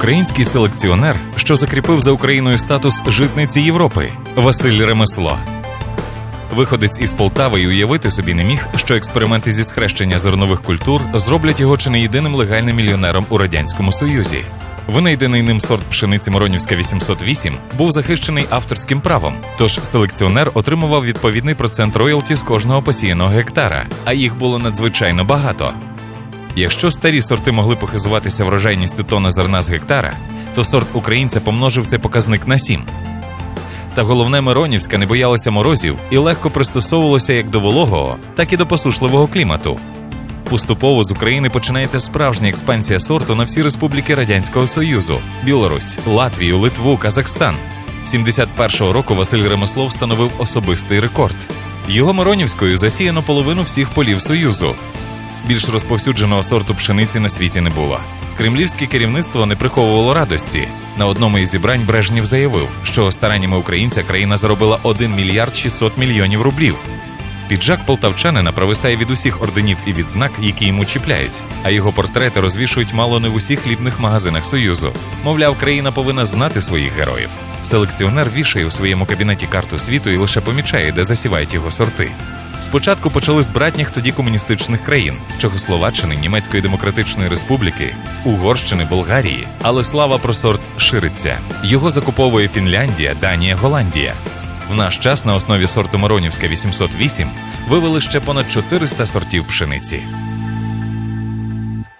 Український селекціонер, що закріпив за Україною статус житниці Європи, Василь Ремесло. Виходець із Полтави й уявити собі не міг, що експерименти зі схрещення зернових культур зроблять його чи не єдиним легальним мільйонером у радянському союзі. Винайдений ним сорт пшениці Моронівська 808 був захищений авторським правом, тож селекціонер отримував відповідний процент роялті з кожного посіяного гектара, а їх було надзвичайно багато. Якщо старі сорти могли похизуватися врожайністю тонни зерна з гектара, то сорт українця помножив цей показник на 7. Та головне Миронівська не боялася морозів і легко пристосовувалося як до вологого, так і до посушливого клімату. Поступово з України починається справжня експансія сорту на всі республіки Радянського Союзу: Білорусь, Латвію, Литву, Казахстан. 71-го року Василь Ремеслов встановив особистий рекорд. Його Миронівською засіяно половину всіх полів Союзу. Більш розповсюдженого сорту пшениці на світі не було. Кремлівське керівництво не приховувало радості. На одному із зібрань Брежнєв заявив, що стараннями українця країна заробила 1 мільярд 600 мільйонів рублів. Піджак полтавчанина провисає від усіх орденів і відзнак, які йому чіпляють, а його портрети розвішують мало не в усіх хлібних магазинах Союзу. Мовляв, країна повинна знати своїх героїв. Селекціонер вішає у своєму кабінеті карту світу і лише помічає, де засівають його сорти. Спочатку почали з братніх тоді комуністичних країн Чехословаччини, Німецької Демократичної Республіки, Угорщини, Болгарії. Але слава про сорт шириться. Його закуповує Фінляндія, Данія, Голландія. В наш час на основі сорту Моронівська 808 вивели ще понад 400 сортів пшениці.